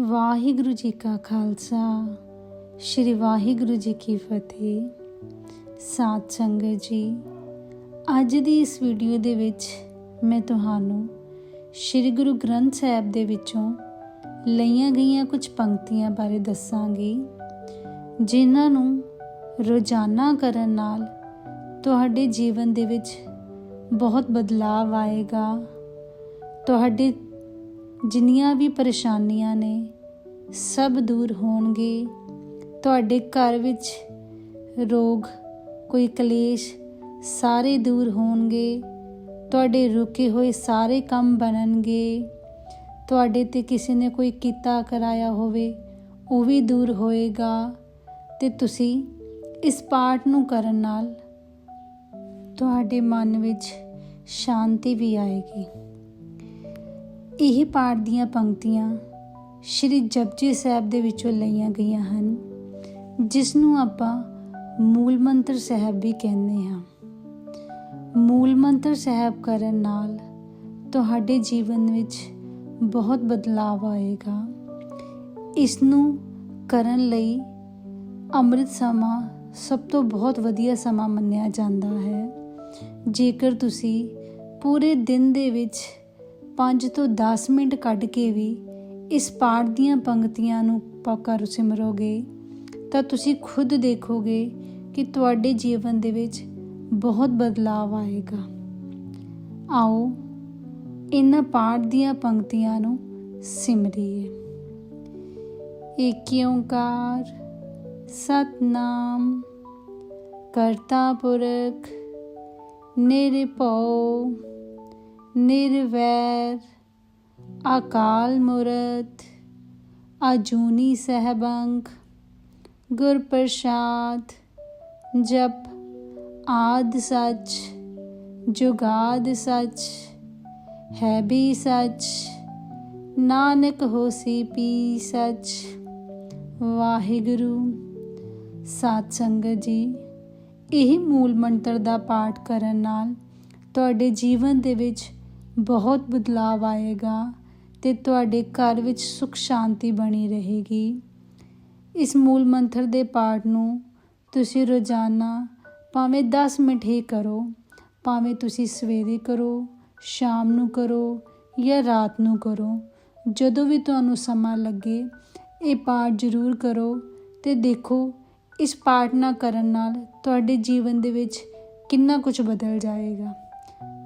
ਵਾਹਿਗੁਰੂ ਜੀ ਕਾ ਖਾਲਸਾ, ਸ੍ਰੀ ਵਾਹਿਗੁਰੂ ਜੀ ਕੀ ਫਤਿਹ। ਸਾਧ ਸੰਗਤ ਜੀ, ਅੱਜ ਦੀ ਇਸ ਵੀਡੀਓ ਦੇ ਵਿੱਚ ਮੈਂ ਤੁਹਾਨੂੰ ਸ੍ਰੀ ਗੁਰੂ ਗ੍ਰੰਥ ਸਾਹਿਬ ਦੇ ਵਿੱਚੋਂ ਲਈਆਂ ਗਈਆਂ ਕੁਝ ਪੰਕਤੀਆਂ ਬਾਰੇ ਦੱਸਾਂਗੀ, ਜਿਨ੍ਹਾਂ ਨੂੰ ਰੋਜ਼ਾਨਾ ਕਰਨ ਨਾਲ ਤੁਹਾਡੇ ਜੀਵਨ ਦੇ ਵਿੱਚ ਬਹੁਤ ਬਦਲਾਅ ਆਏਗਾ। ਤੁਹਾਡੇ ਜਿੰਨੀਆਂ ਵੀ ਪਰੇਸ਼ਾਨੀਆਂ ਨੇ, ਸਭ ਦੂਰ ਹੋਣਗੇ। ਤੁਹਾਡੇ ਘਰ ਵਿੱਚ ਰੋਗ, ਕੋਈ ਕਲੇਸ਼, ਸਾਰੇ ਦੂਰ ਹੋਣਗੇ। ਤੁਹਾਡੇ ਰੁਕੇ ਹੋਏ ਸਾਰੇ ਕੰਮ ਬਣਨਗੇ। ਤੁਹਾਡੇ ਤੇ ਕਿਸੇ ਨੇ ਕੋਈ ਕੀਤਾ ਕਰਾਇਆ ਹੋਵੇ, ਉਹ ਵੀ ਦੂਰ ਹੋਏਗਾ। ਤੇ ਤੁਸੀਂ ਇਸ ਪਾਠ ਨੂੰ ਕਰਨ ਨਾਲ ਤੁਹਾਡੇ ਮਨ ਵਿੱਚ ਸ਼ਾਂਤੀ ਵੀ ਆਏਗੀ। ਇਹ ਪਾਠ ਦੀਆਂ ਪੰਕਤੀਆਂ ਸ਼੍ਰੀ ਜਪਜੀ ਸਾਹਿਬ ਦੇ ਵਿੱਚੋਂ ਲਈਆਂ ਗਈਆਂ ਹਨ ਜਿਸ ਨੂੰ ਆਪਾਂ ਮੂਲ ਮੰਤਰ ਸਾਹਿਬ ਵੀ ਕਹਿੰਦੇ ਹਾਂ। ਮੂਲ ਮੰਤਰ ਸਾਹਿਬ ਕਰਨ ਨਾਲ ਤੁਹਾਡੇ ਜੀਵਨ ਵਿੱਚ ਬਹੁਤ ਬਦਲਾਅ ਆਏਗਾ। ਇਸ ਨੂੰ ਕਰਨ ਲਈ ਅੰਮ੍ਰਿਤ ਸਮਾਂ ਸਭ ਤੋਂ ਬਹੁਤ ਵਧੀਆ ਸਮਾਂ ਮੰਨਿਆ ਜਾਂਦਾ ਹੈ। ਜੇਕਰ ਤੁਸੀਂ ਪੂਰੇ ਦਿਨ ਦੇ ਵਿੱਚ 5 ਤੋਂ 10 ਮਿੰਟ ਕੱਢ ਕੇ ਵੀ ਇਸ ਪਾਠ ਦੀਆਂ ਪੰਕਤੀਆਂ ਨੂੰ ਪੱਕਾ ਸਿਮਰੋਗੇ, ਤਾਂ ਤੁਸੀਂ ਖੁਦ ਦੇਖੋਗੇ ਕਿ ਤੁਹਾਡੇ ਜੀਵਨ ਦੇ ਵਿੱਚ ਬਹੁਤ ਬਦਲਾਅ ਆਏਗਾ। ਆਓ ਇਹਨਾਂ ਪਾਠ ਦੀਆਂ ਪੰਕਤੀਆਂ ਨੂੰ ਸਿਮਰੀਏ। ਏਕ ਓੰਕਾਰ, ਸਤਨਾਮ, ਕਰਤਾ ਪੁਰਖ, ਨਿਰਭਉ ਨਿਰਵੈਰ, ਅਕਾਲ ਮੂਰਤ, ਅਜੂਨੀ ਸਹਿਬੰਕ ਗੁਰ ਪ੍ਰਸਾਦ ਜਪ, ਆਦ ਸੱਚ, ਜੁਗਾਦ ਸੱਚ, ਹੈ ਵੀ ਸੱਚ, ਨਾਨਕ ਹੋਸੀ ਪੀ ਸੱਚ। ਵਾਹਿਗੁਰੂ, ਸਾਧ ਸੰਗਤ ਜੀ, ਇਹ ਮੂਲ ਮੰਤਰ ਦਾ ਪਾਠ ਕਰਨ ਨਾਲ ਤੁਹਾਡੇ ਜੀਵਨ ਦੇ ਵਿੱਚ ਬਹੁਤ ਬਦਲਾਅ ਆਏਗਾ ਤੇ ਤੁਹਾਡੇ ਘਰ ਵਿੱਚ ਸੁਖ ਸ਼ਾਂਤੀ ਬਣੀ ਰਹੇਗੀ। ਇਸ ਮੂਲ ਮੰਤਰ ਦੇ ਪਾਠ ਨੂੰ ਤੁਸੀਂ ਰੋਜ਼ਾਨਾ ਭਾਵੇਂ 10 ਮਿੰਟ ਹੀ ਕਰੋ, ਭਾਵੇਂ ਤੁਸੀਂ ਸਵੇਰੇ ਕਰੋ, ਸ਼ਾਮ ਨੂੰ ਕਰੋ ਜਾਂ ਰਾਤ ਨੂੰ ਕਰੋ, ਜਦੋਂ ਵੀ ਤੁਹਾਨੂੰ ਸਮਾਂ ਲੱਗੇ, ਇਹ ਪਾਠ ਜ਼ਰੂਰ ਕਰੋ ਤੇ ਦੇਖੋ ਇਸ ਪਾਠ ਨਾ ਕਰਨ ਨਾਲ ਤੁਹਾਡੇ ਜੀਵਨ ਦੇ ਵਿੱਚ ਕਿੰਨਾ ਕੁਝ ਬਦਲ ਜਾਏਗਾ।